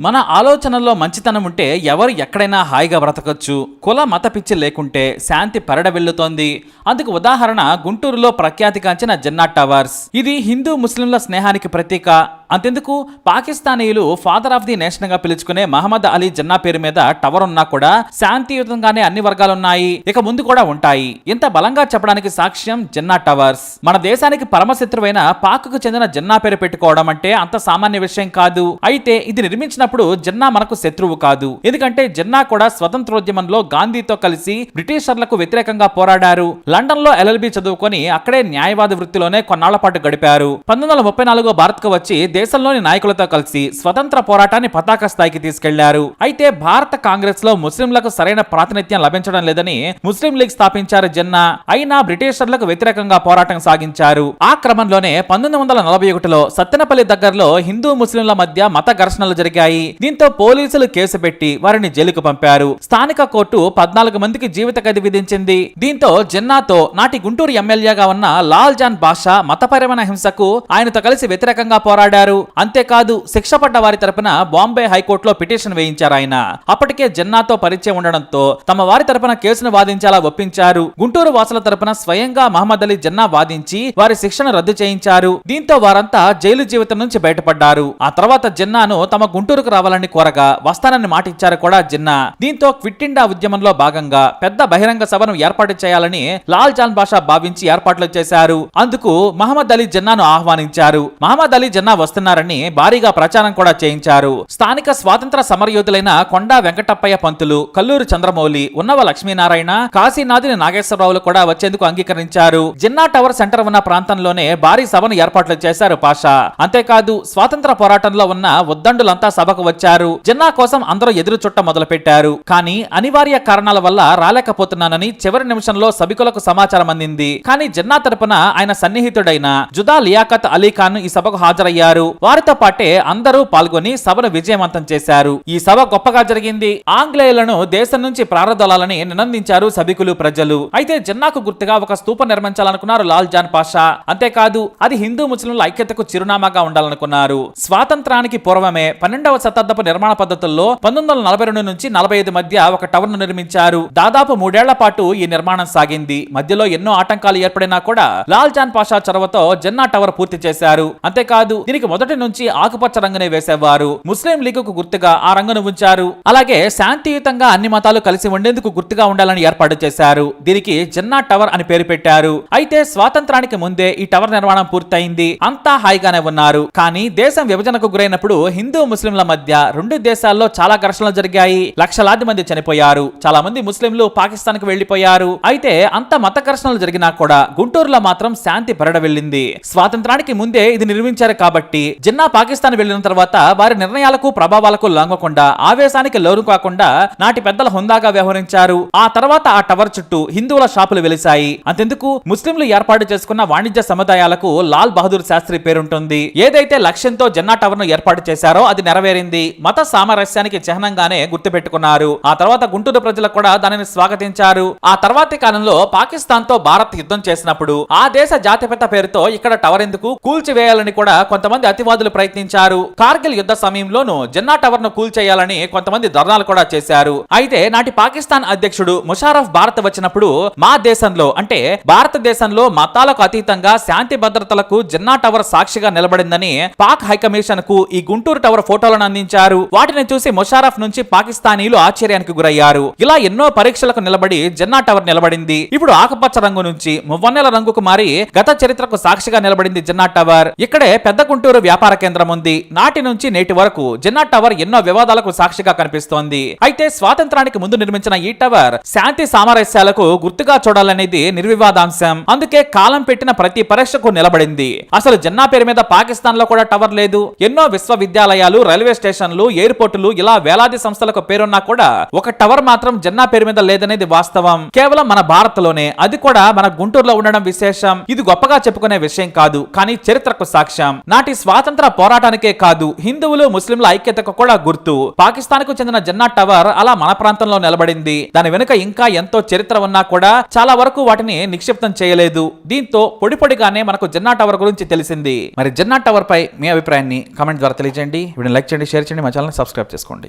మన ఆలోచనల్లో మంచితనం ఉంటే ఎవరు ఎక్కడైనా హాయిగా బ్రతకచ్చు. కుల మత పిచ్చి లేకుంటే శాంతి పరడ వెళ్ళుతోంది అందుకు ఉదాహరణ గుంటూరులో ప్రఖ్యాతిగాంచిన జన్నా టవర్స్. ఇది హిందూ ముస్లింల స్నేహానికి ప్రతీక. అంతెందుకు? పాకిస్తానీయులు ఫాదర్ ఆఫ్ ది నేషన్గా పిలుచుకునే మహమ్మద్ అలీ జన్నా పేరు మీద టవర్ ఉన్నా కూడా శాంతియుతంగానే అన్ని వర్గాలున్నాయి. ఇక ముందు కూడా ఉంటాయి. ఇంత బలంగా చెప్పడానికి సాక్ష్యం జన్నా టవర్స్ మన దేశానికి పరమశత్రువైన పాక్కు చెందిన జన్నా పేరు పెట్టుకోవడం అంటే అంత సామాన్య విషయం కాదు. అయితే ఇది నిర్మించినప్పుడు జన్నా మనకు శత్రువు కాదు. ఎందుకంటే జన్నా కూడా స్వతంత్రోద్యమంలో గాంధీతో కలిసి బ్రిటిషర్లకు వ్యతిరేకంగా పోరాడారు. లండన్లో ఎల్ఎల్బి చదువుకొని అక్కడే న్యాయవాద వృత్తిలోనే కొన్నాళ్ళ పాటు గడిపారు. పంతొమ్మిది వందల ముప్పై నాలుగో భారత్కు వచ్చి దేశంలోని నాయకులతో కలిసి స్వతంత్ర పోరాటాన్ని పతాక స్థాయికి తీసుకెళ్ళారు. అయితే భారత కాంగ్రెస్లో ముస్లింలకు సరైన ప్రాతినిధ్యం లభించడం లేదని ముస్లిం లీగ్ స్థాపించారు జన్నా. అయినా బ్రిటిషర్లకు వ్యతిరేకంగా పోరాటం సాగించారు. ఆ క్రమంలోనే పంతొమ్మిది వందల నలభై ఒకటిలో సత్తెనపల్లి దగ్గరలో హిందూ ముస్లింల మధ్య మత ఘర్షణలు జరిగాయి. దీంతో పోలీసులు కేసు పెట్టి వారిని జైలుకు పంపారు. స్థానిక కోర్టు పద్నాలుగు మందికి జీవిత ఖైదు విధించింది. దీంతో జిన్నాతో నాటి గుంటూరు ఎమ్మెల్యేగా ఉన్న లాల్ జాన్ బాషా మతపరమైన హింసకు ఆయనతో కలిసి వ్యతిరేకంగా పోరాడారు. అంతేకాదు శిక్ష పడ్డ వారి తరపున బాంబే హైకోర్టులో పిటిషన్ వేయించారు ఆయన. అప్పటికే జన్నాతో పరిచయం ఉండడంతో తమ వారి తరపున కేసును వాదించేలా ఒప్పించారు. గుంటూరు వాసుల తరపున స్వయంగా మహమ్మద్ అలీ జన్నా వాదించి వారి శిక్షను రద్దు చేయించారు. దీంతో వారంతా జైలు జీవితం నుంచి బయటపడ్డారు. ఆ తర్వాత జిన్నాను తమ గుంటూరుకు రావాలని కోరగా వస్తానని మాటిచ్చారు కూడా జిన్నా. దీంతో క్విట్ ఇండియా ఉద్యమంలో భాగంగా పెద్ద బహిరంగ సభను ఏర్పాటు చేయాలని లాల్ జాన్ బాషా భావించి ఏర్పాట్లు చేశారు. అందుకు మహమ్మద్ అలీ జిన్నాను ఆహ్వానించారు. మహమ్మద్ అలీ జిన్నా జన్నా వస్తున్నారని భారీగా ప్రచారం కూడా చేయించారు. స్థానిక స్వాతంత్ర సమరయోధులైన కొండా వెంకటప్పయ్య పంతులు కల్లూరు చంద్రమౌళి ఉన్నవ లక్ష్మీనారాయణ కాశీనాథుని నాగేశ్వరరావులు కూడా వచ్చేందుకు అంగీకరించారు. జిన్నా టవర్ సెంటర్ ఉన్న ప్రాంతంలోనే భారీ సభను ఏర్పాట్లు చేశారు పాషా. అంతేకాదు స్వాతంత్ర పోరాటంలో ఉన్న ఉద్దండులంతా సభకు వచ్చారు. జిన్నా కోసం అందరూ ఎదురు చుట్ట మొదలు పెట్టారు కానీ అనివార్య కారణాల వల్ల రాలేకపోతున్నానని చివరి నిమిషంలో సభికులకు సమాచారం అందింది. కానీ జిన్నా తరపున ఆయన సన్నిహితుడైన జుదా లియాకత్ అలీ ఖాన్ ఈ సభకు హాజరయ్యారు. వారితో పాటే అందరూ పాల్గొని సభను విజయవంతం చేశారు. ఈ సభ గొప్పగా జరిగింది. ఆంగ్లేయులను దేశం నుంచి ప్రారదలాలని నినందించారు సభికులు ప్రజలు. అయితే జిన్నాకు గుర్తుగా ఒక స్తూపం నిర్మించాలనుకున్నారు లాల్ జాన్ పాషా. అంతేకాదు అది హిందూ ముస్లింల ఐక్యతకు చిరునామాగా ఉండాలనుకున్నారు. స్వాతంత్రానికి పూర్వమే పన్నెండవ శతాబ్దపు నిర్మాణ పద్ధతుల్లో పంతొమ్మిది వందల నలభై రెండు నుంచి నలభై ఐదు మధ్య ఒక టవర్ను నిర్మించారు. దాదాపు మూడేళ్ళ పాటు ఈ నిర్మాణం సాగింది. మధ్యలో ఎన్నో ఆటంకాలు ఏర్పడినా కూడా లాల్ జాన్ పాషా చొరవతో జన్నా టవర్ పూర్తి చేశారు. అంతేకాదు దీనికి మొదటి నుంచి ఆకుపచ్చ రంగునే వేసేవారు. ముస్లిం లీగుకు గుర్తుగా ఆ రంగును ఉంచారు. అలాగే శాంతియుతంగా అన్ని మతాలు కలిసి ఉండేందుకు గుర్తుగా ఉండాలని ఏర్పాటు చేశారు. దీనికి జన్నా టవర్ అని పేరు పెట్టారు. అయితే స్వాతంత్రానికి ముందే ఈ టవర్ నిర్మాణం పూర్తయింది. అంతా హాయిగానే ఉన్నారు. కానీ దేశం విభజనకు గురైనప్పుడు హిందూ ముస్లింల మధ్య రెండు దేశాల్లో చాలా ఘర్షణలు జరిగాయి. లక్షలాది మంది చనిపోయారు. చాలా మంది ముస్లింలు పాకిస్తాన్కు వెళ్ళిపోయారు అయితే అంత మత ఘర్షణలు జరిగినా కూడా గుంటూరులో మాత్రం శాంతి పరడ వెళ్ళింది. స్వాతంత్రానికి ముందే ఇది నిర్మించారు కాబట్టి జిన్నా పాకిస్తాన్ వెళ్ళిన తర్వాత వారి నిర్ణయాలకు ప్రభావాలకు లాంగకుండా ఆవేశానికి లోను కాకుండా నాటి పెద్దల హుందాగా వ్యవహరించారు. ఆ తర్వాత ఆ టవర్ చుట్టూ హిందువుల షాపులు వెలిశాయి. అంతెందుకు? ముస్లింలు ఏర్పాటు చేసుకున్న వాణిజ్య సముదాయాలకు లాల్ బహదూర్ శాస్త్రి పేరుంటుంది. ఏదైతే లక్ష్యంతో జన్నా టవర్ను ఏర్పాటు చేశారో అది నెరవేరింది. మత సామరస్యానికి చిహ్నంగానే గుర్తుపెట్టుకున్నారు. ఆ తర్వాత గుంటూరు ప్రజలు కూడా దానిని స్వాగతించారు. ఆ తర్వాతి కాలంలో పాకిస్తాన్తో భారత్ యుద్ధం చేసినప్పుడు ఆ దేశ జాతిపిత పేరుతో ఇక్కడ టవర్ ఎందుకు కూల్చివేయాలని కూడా కొంతమంది అతివాదులు ప్రయత్నించారు. కార్గిల్ యుద్ధ సమయంలోనూ జిన్నా టవర్ను కూల్చేయాలని కొంతమంది ధర్నాలు కూడా చేశారు. అయితే నాటి పాకిస్తాన్ అధ్యక్షుడు ముషారఫ్ భారత్ వచ్చినప్పుడు మా దేశంలో అంటే భారతదేశంలో మతాలకు అతీతంగా శాంతి భద్రతలకు జిన్నా టవర్ సాక్షిగా నిలబడిందని పాక్ హైకమిషన్కు ఈ గుంటూరు టవర్ ఫోటోలను అందించారు. వాటిని చూసి ముషారఫ్ నుంచి పాకిస్తానీలు ఆశ్చర్యానికి గురయ్యారు. ఇలా ఎన్నో పరీక్షలకు నిలబడి జిన్నా టవర్ నిలబడింది. ఇప్పుడు ఆకుపచ్చ రంగు నుంచి మువ్వన్నెల రంగుకు మారి గత చరిత్రకు సాక్షిగా నిలబడింది జిన్నా టవర్. ఇక్కడే పెద్ద గుంటూరు వ్యాపార కేంద్రం ఉంది. నాటి నుంచి నేటి వరకు జిన్నా టవర్ ఎన్నో వివాదాలకు సాక్షిగా కనిపిస్తోంది. అయితే స్వాతంత్రానికి ముందు నిర్మించిన ఈ టవర్ శాంతి సామరస్యాలకు గుర్తుగా చూడాలనేది నిర్వివాదాంశం. అందుకే కాలం పెట్టిన ప్రతి పరీక్షకు నిలబడింది. అసలు జిన్నా పేరు మీద పాకిస్తాన్లో కూడా టవర్ లేదు. ఎన్నో విశ్వవిద్యాలయాలు రైల్వే స్టేషన్లు ఎయిర్పోర్టులు ఇలా వేలాది సంస్థలకు పేరున్నా కూడా ఒక టవర్ మాత్రం జిన్నా పేరు మీద లేదనేది వాస్తవం. కేవలం మన భారత్లోనే అది కూడా మన గుంటూరులో ఉండడం విశేషం. ఇది గొప్పగా చెప్పుకునే విషయం కాదు. కానీ చరిత్రకు సాక్ష్యం. నాటి స్వాతంత్ర పోరాటానికే కాదు హిందువులు ముస్లింల ఐక్యతకు కూడా గుర్తు. పాకిస్తాన్కు చెందిన జన్నా టవర్ అలా మన ప్రాంతంలో నిలబడింది. దాని వెనుక ఇంకా ఎంతో చరిత్ర ఉన్నా కూడా చాలా వరకు వాటిని నిక్షిప్తం చేయలేదు. దీంతో పొడి పొడిగానే మనకు జన్నా టవర్ గురించి తెలిసింది. మరి జన్నా టవర్ పై మీ అభిప్రాయాన్ని కామెంట్ ద్వారా తెలియజేయండి. వీడిని లైక్ చేయండి షేర్ చేయండి మా ఛానల్ సబ్స్క్రైబ్ చేసుకోండి.